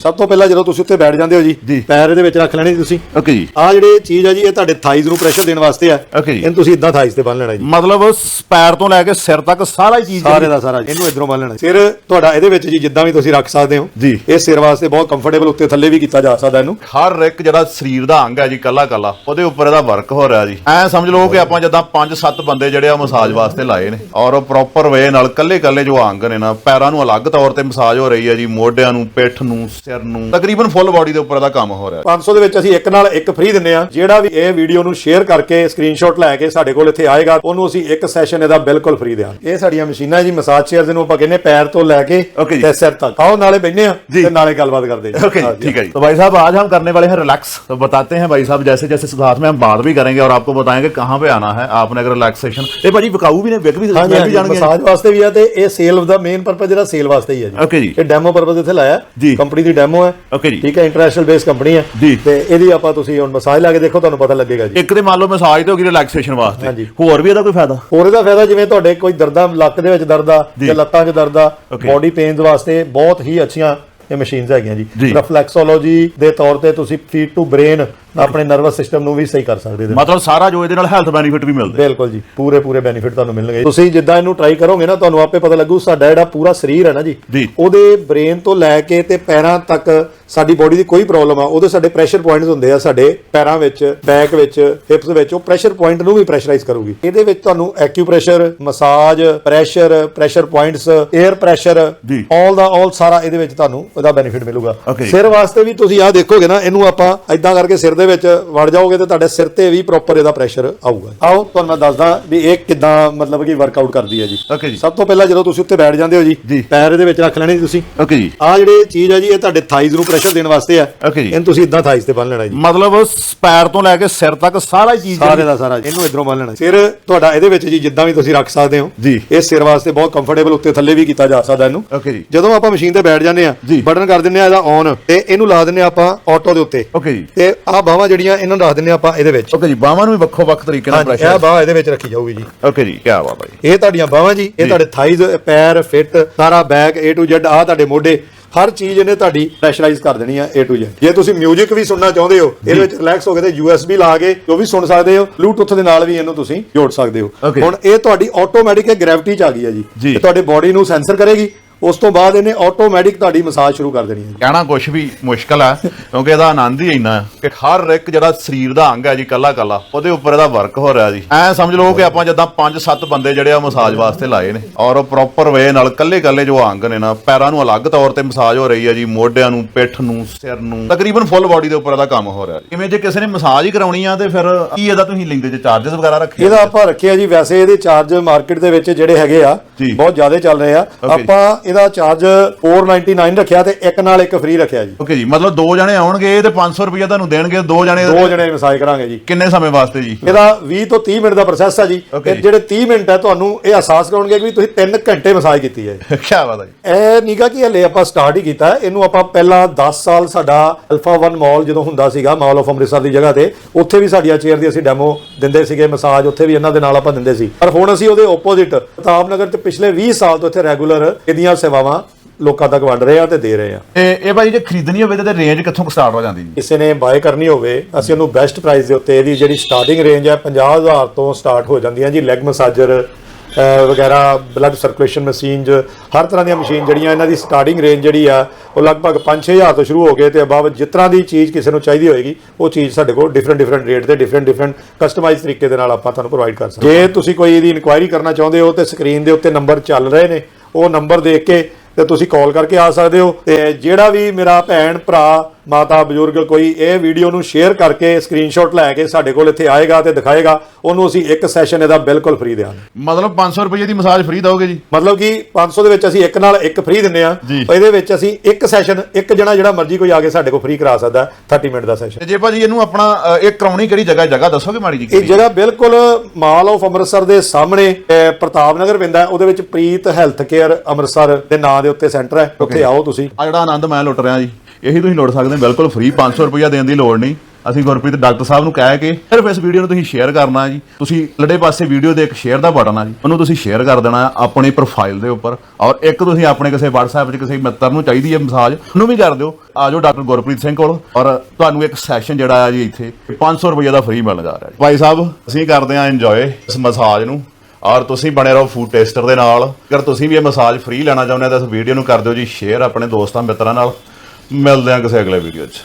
ਸਭ ਤੋਂ ਪਹਿਲਾਂ ਜਦੋਂ ਤੁਸੀਂ ਉੱਤੇ ਬੈਠ ਜਾਂਦੇ ਹੋ ਜੀ। ਪੈਰ ਇਹਦੇ ਵਿੱਚ ਰੱਖ ਲੈਣੇ ਤੁਸੀਂ ਓਕੇ ਜੀ ਆਹ ਜਿਹੜੇ ਚੀਜ਼ ਆ ਜੀ ਇਹ ਤੁਹਾਡੇ ਥਾਈਜ਼ ਨੂੰ ਪ੍ਰੈਸ਼ਰ ਦੇਣ ਵਾਸਤੇ ਆ। ਇਹਨੂੰ ਤੁਸੀਂ ਇਦਾਂ ਥਾਈਜ਼ ਤੇ ਬੰਨ ਲੈਣਾ ਜੀ ਮਤਲਬ ਪੈਰ ਤੋਂ ਲੈ ਕੇ ਸਿਰ ਤੱਕ ਸਾਰਾ ਹੀ ਚੀਜ਼ ਸਾਰੇ ਦਾ ਸਾਰਾ। ਇਹਨੂੰ ਇਧਰੋਂ ਬੰਨ ਲੈਣਾ ਸਿਰ ਤੁਹਾਡਾ ਇਹਦੇ ਵਿੱਚ ਜੀ ਜਿੱਦਾਂ ਵੀ ਤੁਸੀਂ ਰੱਖ ਸਕਦੇ ਹੋ ਜੀ। ਇਹ ਸਿਰ ਵਾਸਤੇ ਬਹੁਤ ਕੰਫਰਟੇਬਲ ਉੱਤੇ ਥੱਲੇ ਵੀ ਕੀਤਾ ਜਾ ਸਕਦਾ ਇਹਨੂੰ ਹਰ ਇੱਕ ਜਿਹੜਾ ਸਰੀਰ ਦਾ ਅੰਗ ਹੈ ਜੀ ਕੱਲਾ ਕੱਲਾ ਉਹਦੇ ਉੱਪਰ ਇਹਦਾ ਵਰਕ ਹੋ ਰਿਹਾ ਜੀ ਐ ਸਮਝ ਲਓ ਕਿ ਆਪਾਂ ਜਦਾਂ 5-7 ਬੰਦੇ ਜਿਹੜੇ ਆ ਮਸਾਜ ਵਾਸਤੇ ਲਾਏ ਨੇ ਔਰ ਉਹ ਪ੍ਰੋਪਰ ਵੇ ਨਾਲ ਕੱਲੇ ਕੱਲੇ ਜੋ ਅੰਗ ਨੇ ਨਾ ਪੈਰਾਂ ਨੂੰ ਅਲੱਗ ਤੌਰ ਤੇ ਮਸਾਜ ਹੋ ਰਹੀ ਹੈ ਜੀ ਮੋਢਿਆਂ ਨੂੰ ਪਿੱਠ ਨੂੰ ਸਿਰ ਨੂੰ ਤਕਰੀਬਨ ਫੁੱਲ ਬਾਡੀ ਦੇ ਉੱਪਰ ਦਾ ਕੰਮ ਹੋ ਰਿਹਾ 500 ਦੇ ਵਿੱਚ ਅਸੀਂ ਇੱਕ ਨਾਲ ਇੱਕ ਫ੍ਰੀ ਦਿੰਨੇ ਆ ਜਿਹੜਾ ਵੀ ਇਹ ਵੀਡੀਓ ਨੂੰ ਸ਼ੇਅਰ ਕਰਕੇ ਸਕਰੀਨਸ਼ਾਟ ਲੈ ਕੇ ਸਾਡੇ ਕੋਲ ਇੱਥੇ ਆਏਗਾ ਉਹਨੂੰ ਅਸੀਂ ਇੱਕ ਸੈਸ਼ਨ ਇਹਦਾ ਬਿਲਕੁਲ ਫ੍ਰੀ ਦਿਆਂ ਇਹ ਸਾਡੀਆਂ ਮਸ਼ੀਨਾਂ ਜੀ ਮਸਾਜ ਚੇਅਰ ਜਿਹਨੂੰ ਆਪਾਂ ਕਹਿੰਦੇ ਪੈਰ ਤੋਂ ਲੈ ਕੇ ਤੇ ਸਿਰ ਤੱਕ। ਆਓ ਨਾਲੇ ਬੈਠਨੇ ਆ ਤੇ ਨਾਲੇ ਗੱਲਬਾਤ ਕਰਦੇ ਆ ओके जी ठीक है जी तो भाई साहब आज हम करने वाले हैं रिलैक्स तो बताते हैं भाई साहब जैसे जैसे सुधार में हम बात भी करेंगे और आपको बताएंगे कहाँ पे आना है आपने अगर रिलैक्सेशन ये भाजी विकाऊ भी ने विक भी ਹਾਂਜੀ ਮਸਾਜ ਵਾਸਤੇ ਵੀ ਆ ਤੇ ਇਹ ਸੇਲ ਦਾ ਮੇਨ ਪਰਪਸ ਜਿਹੜਾ ਸੇਲ ਵਾਸਤੇ ਹੀ ਆ ਜੀ। ओके जी ਇਹ ਡੈਮੋ ਪਰਪਸ ਇੱਥੇ ਲਾਇਆ। ਜੀ। ਕੰਪਨੀ ਦੀ ਡੈਮੋ ਹੈ। ਓਕੇ ਜੀ। ਠੀਕ ਹੈ ਇੰਟਰਨੈਸ਼ਨਲ ਬੇਸ ਕੰਪਨੀ ਹੈ। ਜੀ। ਤੇ ਇਹਦੀ ਆਪਾਂ ਤੁਸੀਂ ਹੁਣ ਮਸਾਜ ਲਾ ਕੇ ਦੇਖੋ ਤੁਹਾਨੂੰ ਪਤਾ ਲੱਗੇਗਾ ਜੀ। ਇੱਕ ਤੇ ਮੰਨ ਲਓ ਮਸਾਜ ਤੇ ਹੋ ਗਈ ਰਿਲੈਕਸੇਸ਼ਨ ਵਾਸਤੇ। ਹੋਰ ਵੀ ਇਹਦਾ ਕੋਈ ਫਾਇਦਾ? ਹੋਰ ਇਹਦਾ ਫਾਇਦਾ ਜਿਵੇਂ ਤੁਹਾਡੇ ਕੋਈ ਦਰਦਾਂ ਲੱਕ ਦੇ ਵਿੱਚ ਦਰਦਾਂ ਜਾਂ। ਲੱਤਾਂ 'ਚ ਦਰਦ ਆ ਬੋਡੀ ਪੇਨਸ ਵਾਸਤੇ ਬਹੁਤ ਹੀ ਅੱਛੀਆਂ ਇਹ ਮਸ਼ੀਨਸ ਹੈਗੀਆਂ ਜੀ। ਰਿਫਲੈਕਸੋਲੋਜੀ ਦੇ ਤੌਰ ਤੇ ਤੁਸੀਂ ਫੀਟ ਟੂ ਬ੍ਰੇਨ ਆਪਣੇ ਨਰਵਸ ਸਿਸਟਮ ਨੂੰ ਵੀ ਸਹੀ ਕਰ ਸਕਦੇ ਹੋ ਮਤਲਬ ਸਾਰਾ ਜੋ ਇਹਦੇ ਨਾਲ ਹੈਲਥ ਬੈਨੀਫਿਟ ਵੀ ਮਿਲਦੇ ਬਿਲਕੁਲ ਜੀ ਪੂਰੇ ਪੂਰੇ ਬੈਨੀਫਿਟ ਤੁਹਾਨੂੰ ਮਿਲਣਗੇ ਤੁਸੀਂ ਜਿੱਦਾਂ ਇਹਨੂੰ ਟਰਾਈ ਕਰੋਗੇ ਨਾ ਤੁਹਾਨੂੰ ਆਪੇ ਪਤਾ ਲੱਗੂ ਸਾਡਾ ਜਿਹੜਾ ਪੂਰਾ ਸਰੀਰ ਹੈ ਨਾ ਜੀ। ਉਹਦੇ ਬ੍ਰੇਨ ਤੋਂ ਲੈ ਕੇ ਤੇ ਪੈਰਾਂ ਤੱਕ ਸਾਡੀ ਬੋਡੀ ਦੀ ਕੋਈ ਪ੍ਰੋਬਲਮ ਆ ਉਹਦੇ ਸਾਡੇ ਪ੍ਰੈਸ਼ਰ ਪੁਆਇੰਟਸ ਹੁੰਦੇ ਆ ਸਾਡੇ ਪੈਰਾਂ ਵਿੱਚ ਬੈਕ ਵਿੱਚ ਹਿਪਸ ਵਿੱਚ ਉਹ ਪ੍ਰੈਸ਼ਰ ਪੁਆਇੰਟ ਨੂੰ ਵੀ ਪ੍ਰੈਸ਼ਰਾਈਜ਼ ਕਰੂਗੀ ਇਹਦੇ ਵਿੱਚ ਤੁਹਾਨੂੰ acupressure massage pressure pressure points ear pressure. All ਦਾ ਆਲ ਸਾਰਾ ਇਹਦੇ ਵਿੱਚ ਤੁਹਾਨੂੰ ਉਹਦਾ ਬੈਨੀਫਿਟ ਮਿਲੂਗਾ। ਸਿਰ ਵਾਸਤੇ ਵੀ ਤੁਸੀਂ ਆਹ ਦੇਖੋਗੇ ਨਾ ਇਹਨੂੰ ਆਪਾਂ ਇਦਾਂ ਕਰਕੇ ਸਿਰ ਦੇ ਵਿੱਚ ਵੜ ਜਾਓਗੇ ਤੇ ਤੁਹਾਡੇ ਸਿਰ ਤੇ ਵੀ ਪ੍ਰੋਪਰ ਇਹਦਾ ਪ੍ਰੈਸ਼ਰ ਆਊਗਾ ਆਓ ਤੁਹਾਨੂੰ ਮੈਂ ਦੱਸਦਾ ਵੀ ਇਹ ਕਿਦਾਂ ਮਤਲਬ ਕਿ ਵਰਕਆਊਟ ਕਰਦੀ ਹੈ ਜੀ। ਓਕੇ ਜੀ। ਸਭ ਤੋਂ ਪਹਿਲਾਂ ਜਦੋਂ ਤੁਸੀਂ ਉੱਤੇ ਬੈਠ ਜਾਂਦੇ ਹੋ ਜੀ। ਪੈਰ ਇਹਦੇ ਵਿੱਚ ਰੱਖ ਲੈਣੇ ਜੀ ਤੁਸੀਂ। ਓਕੇ ਜੀ। ਆਹ ਜਿਹੜੇ ਚੀਜ਼ ਹੈ ਜੀ ਇਹ ਤੁਹਾਡੇ ਥਾਈਜ਼ ਨੂੰ ਪ੍ਰੈਸ਼ਰ ਦੇਣ ਵਾਸਤੇ ਆ Okay ਜੀ। ਇਹਨੂੰ ਤੁਸੀਂ ਇਦਾਂ ਥਾਈਜ਼ ਤੇ ਬੰਨ ਲੈਣਾ ਜੀ। ਮਤਲਬ ਪੈਰ ਤੋਂ ਲੈ ਕੇ ਸਿਰ ਤੱਕ ਸਾਰਾ ਹੀ ਚੀਜ਼ ਸਾਰੇ ਦਾ ਸਾਰਾ ਇਹਨੂੰ ਇਧਰੋਂ ਬੰਨ ਲੈਣਾ ਸਿਰ ਤੁਹਾਡਾ ਇਹਦੇ ਵਿੱਚ ਜੀ ਜਿੱਦਾਂ ਵੀ ਤੁਸੀਂ ਰੱਖ ਸਕਦੇ ਹੋ। ਜੀ। ਇਹ ਸਿਰ ਵਾਸਤੇ ਬਹੁਤ ਕੰਫਰਟੇਬਲ ਉੱਤੇ ਥੱਲੇ ਵੀ ਕੀਤਾ ਜਾ ਸਕਦਾ ਇਹਨੂੰ। ਓਕੇ ਜੀ। ਜਦੋਂ ਆਪਾਂ ਮਸ਼ੀਨ ਤੇ ਬੈਠ ਜਾਂਦੇ ਆ ਜੀ। ਬਟਨ ਕਰ ਦਿੰਦੇ ਆ ਇਹਦਾ ਔਨ ਤੇ ਇਹਨੂੰ ਲਾ ਦਿੰਦੇ ਆ ਆਪਾਂ ਆਟੋ ਦੇ ਉੱਤੇ। ਓਕੇ ਜੀ। ਤੇ ਆਹ ਬਾਹਾਂ ਜਿਹੜੀਆਂ ਇਹਨਾਂ ਨੂੰ ਰੱਖ ਆ ਆਪਾਂ ਇਹਦੇ ਵਿੱਚ। ਓਕੇ ਜੀ ਬਾਹਾਂ ਨੂੰ ਵੀ ਵੱਖੋ ਵੱਖ ਤਰੀਕੇ ਨਾਲ ਹਾਂਜੀ ਇਹ ਪ੍ਰੈਸ਼ਰ ਬਾਹ ਇਹਦੇ ਵਿੱਚ ਰੱਖੀ ਜਾਊਗੀ ਜੀ। ਓਕੇ ਜੀ ਕੀ ਬਾਤ ਹੈ ਇਹ ਤੁਹਾਡੀਆਂ ਬਾਹਾਂ ਜੀ ਇਹ ਤੁਹਾਡੇ ਥਾਈਜ਼ ਪੈਰ ਫਿੱਟ ਸਾਰਾ ਬੈਕ A to Z ਆਹ ਤੁਹਾਡੇ ਮੋਢੇ ਹਰ ਚੀਜ਼ ਇਹਨੇ ਤੁਹਾਡੀ ਪ੍ਰੈਸ਼ਰਾਈਜ਼ ਕਰ ਦੇਣੀ ਆ A to Z ਜੇ ਤੁਸੀਂ 뮤직 ਵੀ ਸੁਣਨਾ ਚਾਹੁੰਦੇ ਹੋ ਇਹਦੇ ਵਿੱਚ ਰਿਲੈਕਸ ਹੋ ਕੇ ਤੇ USB ਲਾ ਕੇ ਉਹ ਵੀ ਸੁਣ ਸਕਦੇ ਹੋ ਬਲੂਟੁੱਥ ਦੇ ਨਾਲ ਵੀ ਇਹਨੂੰ ਤੁਸੀਂ ਜੋੜ ਸਕਦੇ ਹੋ. ਹੁਣ ਇਹ ਤੁਹਾਡੀ ਆਟੋਮੈਟਿਕ ਗ੍ਰੈਵਿਟੀ ਚ ਆ ਗਈ ਹੈ ਜੀ। ਤੁਹਾਡੇ ਬਾਡੀ ਨੂੰ ਸੈਂਸਰ ਕਰੇਗੀ ਉਸ ਤੋਂ ਬਾਅਦ ਇਹਨੇ ਆਟੋਮੈਟਿਕ ਤੁਹਾਡੀ ਮਸਾਜ ਸ਼ੁਰੂ ਕਰ ਦੇਣੀ ਹੈ ਜੀ। ਕਹਿਣਾ ਕੁਝ ਵੀ ਮੁਸ਼ਕਲ ਹੈ ਕਿਉਂਕਿ ਇਹਦਾ ਆਨੰਦ ਹੀ ਇੰਨਾ ਹੈ ਕਿ ਹਰ ਇੱਕ ਜਿਹੜਾ ਸਰੀਰ ਦਾ ਅੰਗ ਹੈ ਜੀ ਕੱਲਾ ਕੱਲਾ ਉਹਦੇ ਉੱਪਰ ਇਹਦਾ ਵਰਕ ਹੋ ਰਿਹਾ ਜੀ। ਐ ਸਮਝ ਲਓ ਕਿ ਆਪਾਂ ਜਦਾਂ 5-7 ਬੰਦੇ ਜਿਹੜੇ ਆ ਮਸਾਜ ਵਾਸਤੇ ਲਾਏ ਨੇ ਔਰ ਉਹ ਪ੍ਰੋਪਰ ਵੇ ਨਾਲ ਕੱਲੇ ਕੱਲੇ ਜੋ ਅੰਗ ਨੇ ਨਾ ਪੈਰਾਂ ਨੂੰ ਅਲੱਗ ਤੌਰ ਤੇ ਮਸਾਜ ਹੋ ਰਹੀ ਹੈ ਜੀ ਮੋਢਿਆਂ ਨੂੰ ਪਿੱਠ ਨੂੰ ਸਿਰ ਨੂੰ ਤਕਰੀਬਨ ਫੁੱਲ ਬਾਡੀ ਦੇ ਉੱਪਰ ਇਹਦਾ ਕੰਮ ਹੋ ਰਿਹਾ ਕਿਵੇਂ ਜੇ ਕਿਸੇ ਨੇ ਮਸਾਜ ਹੀ ਕਰਾਉਣੀ ਆ ਤੇ ਫਿਰ ਕੀ ਇਹਦਾ ਤੁਸੀਂ ਲੈਂਦੇ ਜੇ ਚਾਰजेस ਵਗੈਰਾ ਰੱਖੇ? ਇਹਦਾ ਆਪਾਂ ਰੱਖਿਆ ਜੀ ਵੈਸੇ ਇਹਦੇ ਚਾਰਜ ਮਾਰਕੀਟ ਦੇ ਵਿੱਚ ਜਿਹੜੇ ਹੈਗੇ ਆ ਜੀ। ਬਹੁਤ ਜ਼ਿਆਦਾ ਚੱਲ ਰਹੇ ਆ। ਜੀ। ਆਪਾਂ ਇਹਦਾ ਚਾਰਜ 499 ਰੱਖਿਆ ਤੇ ਇੱਕ ਨਾਲ ਇੱਕ ਫ੍ਰੀ ਰੱਖਿਆ ਜੀ। ਓਕੇ ਜੀ ਮਤਲਬ ਦੋ ਜਣੇ ਆਉਣਗੇ ਤੇ 500 ਰੁਪਏ ਤੁਹਾਨੂੰ ਦੇਣਗੇ ਦੋ ਜਣੇ ਦੋ ਜਣੇ ਮਸਾਜ ਕਰਾਂਗੇ ਜੀ। ਕਿੰਨੇ ਸਮੇਂ ਵਾਸਤੇ ਜੀ? ਇਹਦਾ 20 ਤੋਂ 30 ਮਿੰਟ ਦਾ ਪ੍ਰੋਸੈਸ ਹੈ ਜੀ। ਤੇ ਜਿਹੜੇ 30 ਮਿੰਟ ਹੈ ਤੁਹਾਨੂੰ ਇਹ ਅਹਿਸਾਸ ਕਰਾਉਣਗੇ ਕਿ ਤੁਸੀਂ 3 ਘੰਟੇ ਮਸਾਜ ਕੀਤੀ ਹੈ। ਕੀ ਬਾਤ ਹੈ ਜੀ। ਇਹ ਨੀਗਾ ਕਿ ਹਲੇ ਆਪਾਂ ਸਟਾਰਟ ਹੀ ਕੀਤਾ। ਇਹਨੂੰ ਆਪਾਂ ਪਹਿਲਾਂ 10 ਸਾਲ ਸਾਡਾ ਅਲਫਾ 1 ਮਾਲ ਜਦੋਂ ਹੁੰਦਾ ਸੀਗਾ ਮਾਲ ਆਫ ਅੰਮ੍ਰਿਤਸਰ ਦੀ ਜਗ੍ਹਾ ਤੇ ਉੱਥੇ ਵੀ ਸਾਡੀਆਂ ਚੇਅਰ ਦੀ ਅਸੀਂ ਡੈਮੋ ਦਿੰਦੇ ਸੀਗੇ ਮਸਾਜ ਉੱਥੇ ਵੀ ਇਹਨਾਂ ਦੇ ਨਾਲ ਆਪਾਂ ਦਿੰਦੇ ਸੀ। ਪਰ ਹੁਣ ਅਸੀਂ ਉਹਦੇ ਆਪੋਜ਼ਿਟ ਪ੍ਰਤਾਪ ਨਗਰ ਤੇ ਪਿਛਲੇ 20 ਸਾਲ ਤੋਂ ਇੱਥੇ ਰੈਗੂਲਰ ਇਹਦੀਆਂ ਸੇਵਾਵਾਂ ਲੋਕਾਂ ਤੱਕ ਵੰਡ ਰਹੇ ਆ ਤੇ ਦੇ ਰਹੇ ਆ। ਇਹ ਇਹ ਭਾਈ ਜੇ ਖਰੀਦਣੀ ਹੋਵੇ ਤੇ ਰੇਂਜ ਕਿੱਥੋਂ ਸਟਾਰਟ ਹੋ ਜਾਂਦੀ ਜੀ? ਕਿਸੇ ਨੇ ਬਾਏ ਕਰਨੀ ਹੋਵੇ ਅਸੀਂ ਉਹਨੂੰ ਬੈਸਟ ਪ੍ਰਾਈਸ ਦੇ ਉੱਤੇ ਇਹਦੀ ਜਿਹੜੀ ਸਟਾਰਟਿੰਗ ਰੇਂਜ ਹੈ 50000 ਤੋਂ ਸਟਾਰਟ ਹੋ ਜਾਂਦੀਆਂ ਜੀ ਲੈਗ ਮਸਾਜਰ ਵਗੈਰਾ ਬਲੱਡ ਸਰਕੂਲੇਸ਼ਨ ਮਸ਼ੀਨਸ ਹਰ ਤਰ੍ਹਾਂ ਦੀਆਂ ਮਸ਼ੀਨ ਜਿਹੜੀਆਂ ਇਹਨਾਂ ਦੀ ਸਟਾਰਟਿੰਗ ਰੇਂਜ ਜਿਹੜੀ ਆ ਉਹ ਲਗਭਗ 5-6000 ਤੋਂ ਸ਼ੁਰੂ ਹੋ ਕੇ ਤੇ ਅਬਵ ਜਿਸ ਤਰ੍ਹਾਂ ਦੀ ਚੀਜ਼ ਕਿਸੇ ਨੂੰ ਚਾਹੀਦੀ ਹੋਏਗੀ ਉਹ ਚੀਜ਼ ਸਾਡੇ ਕੋਲ ਡਿਫਰੈਂਟ ਡਿਫਰੈਂਟ ਰੇਟ ਤੇ ਡਿਫਰੈਂਟ ਡਿਫਰੈਂਟ ਕਸਟਮਾਈਜ਼ ਤਰੀਕੇ ਦੇ ਨਾਲ ਆਪਾਂ ਤੁਹਾਨੂੰ ਪ੍ਰੋਵਾਈਡ ਕਰ ਸਕਦੇ ਹਾਂ। ਜੇ ਤੁਸੀਂ ਕੋਈ ਇਹਦੀ ਇਨਕੁਆਇਰੀ ਕਰਨਾ ਚਾਹੁੰਦੇ ਹੋ ਤੇ ਸਕਰੀਨ ਦੇ ਉੱਤੇ ਨੰਬਰ ਚੱਲ ਰਹੇ ਨੇ ਉਹ ਨੰਬਰ ਦੇਖ ਕੇ ਤੇ ਤੁਸੀਂ ਕਾਲ ਕਰਕੇ ਆ ਸਕਦੇ ਹੋ ਤੇ ਜਿਹੜਾ ਵੀ ਮੇਰਾ ਭੈਣ ਭਰਾ ਮਾਤਾ ਬਜ਼ੁਰਗ ਕੋਈ ਇਹ ਵੀਡੀਓ ਨੂੰ ਸ਼ੇਅਰ ਕਰਕੇ ਸਕਰੀਨਸ਼ਾਟ ਲੈ ਕੇ ਸਾਡੇ ਕੋਲ ਇੱਥੇ ਆਏਗਾ ਤੇ ਦਿਖਾਏਗਾ ਉਹਨੂੰ ਅਸੀਂ ਇੱਕ ਸੈਸ਼ਨ ਇਹਦਾ ਬਿਲਕੁਲ ਫ੍ਰੀ ਦੇਵਾਂਗੇ ਮਤਲਬ 500 ਰੁਪਏ ਦੀ ਮਸਾਜ ਫ੍ਰੀ ਦੋਗੇ ਜੀ? ਮਤਲਬ ਕਿ 500 ਦੇ ਵਿੱਚ ਅਸੀਂ ਇੱਕ ਨਾਲ ਇੱਕ ਫ੍ਰੀ ਦਿੰਨੇ ਆ। ਇਹਦੇ ਵਿੱਚ ਅਸੀਂ ਇੱਕ ਸੈਸ਼ਨ ਇੱਕ ਜਣਾ ਜਿਹੜਾ ਮਰਜ਼ੀ ਕੋਈ ਆ ਕੇ ਸਾਡੇ ਕੋਲ ਫ੍ਰੀ ਕਰਾ ਸਕਦਾ ਹੈ, 30 ਮਿੰਟ ਦਾ ਸੈਸ਼ਨ ਜੇ ਭਾਜੀ ਇਹਨੂੰ ਆਪਣਾ ਇਹ ਕਰਾਉਣੀ ਕਿਹੜੀ ਜਗ੍ਹਾ ਜਗ੍ਹਾ ਦੱਸੋਗੇ ਮਾੜੀ ਜੀ ਇਹ ਜਗ੍ਹਾ ਬਿਲਕੁਲ ਮਾਲ ਆਫ ਅੰਮ੍ਰਿਤਸਰ ਦੇ ਸਾਹਮਣੇ ਪ੍ਰਤਾਪ ਨਗਰ ਪੈਂਦਾ। ਉਹਦੇ ਵਿੱਚ ਪ੍ਰੀਤ ਹੈਲਥ ਕੇਅਰ ਅੰਮ੍ਰਿਤਸਰ ਦੇ ਨਾਂ ਦੇ ਉੱਤੇ ਸੈਂਟਰ ਹੈ ਉੱਥੇ ਆਓ ਤੁਸੀਂ। ਆ ਜਿਹੜਾ ਆਨੰਦ ਮੈਂ ਲੁੱਟ ਰਿਹਾ ਜੀ। ਇਹੀ ਤੁਸੀਂ ਲੋੜ ਸਕਦੇ ਹੋ। ਬਿਲਕੁਲ ਫ੍ਰੀ 500 ਰੁਪਏ ਦੇਣ ਦੀ ਲੋੜ ਨਹੀਂ। ਅਸੀਂ ਗੁਰਪ੍ਰੀਤ, ਡਾਕਟਰ ਸਾਹਿਬ ਨੂੰ ਕਹਿ ਕੇ ਸਿਰਫ ਇਸ ਵੀਡੀਓ ਨੂੰ ਤੁਸੀਂ ਸ਼ੇਅਰ ਕਰਨਾ ਜੀ। ਤੁਸੀਂ ਲੜੇ ਪਾਸੇ ਵੀਡੀਓ ਦੇ ਇੱਕ ਸ਼ੇਅਰ ਦਾ ਬਟਨ ਆ ਜੀ। ਉਹਨੂੰ ਤੁਸੀਂ ਸ਼ੇਅਰ ਕਰ ਦੇਣਾ ਹੈ ਆਪਣੀ ਪ੍ਰੋਫਾਈਲ ਦੇ ਉੱਪਰ। ਔਰ ਇੱਕ ਤੁਸੀਂ ਆਪਣੇ ਕਿਸੇ WhatsApp 'ਚ ਕਿਸੇ ਮਿੱਤਰ ਨੂੰ ਚਾਹੀਦੀ ਹੈ ਮਸਾਜ ਉਹਨੂੰ ਵੀ ਕਰ ਦਿਓ। ਆਜੋ ਡਾਕਟਰ ਗੁਰਪ੍ਰੀਤ ਸਿੰਘ ਕੋਲ। ਔਰ ਤੁਹਾਨੂੰ ਇੱਕ ਸੈਸ਼ਨ ਜਿਹੜਾ ਆ ਜੀ ਇੱਥੇ 500 ਰੁਪਏ ਦਾ ਫ੍ਰੀ ਮਿਲਣ ਜਾ ਰਿਹਾ ਜੀ। ਭਾਈ ਸਾਹਿਬ, ਅਸੀਂ ਕਰਦੇ ਹਾਂ ਇੰਜੋਏ ਇਸ ਮਸਾਜ ਨੂੰ। ਔਰ ਤੁਸੀਂ ਬਣੇ ਰਹੋ ਫੂਡ ਟੇਸਟਰ ਦੇ ਨਾਲ। ਅਗਰ ਤੁਸੀਂ ਵੀ ਇਹ ਮਸਾਜ ਫ੍ਰੀ ਲੈਣਾ ਚਾਹੁੰਦੇ ਹੋ ਤਾਂ ਇਸ ਵੀਡੀਓ ਨੂੰ ਕਰ ਦਿਓ ਜੀ। ਸ਼ੇਅਰ ਆਪਣੇ ਦੋਸਤਾਂ, ਮਿੱਤਰਾਂ ਨਾਲ। ਮਿਲਦੇ ਹਾਂ ਕਿਸੇ ਅਗਲੇ ਵੀਡੀਓ 'ਚ।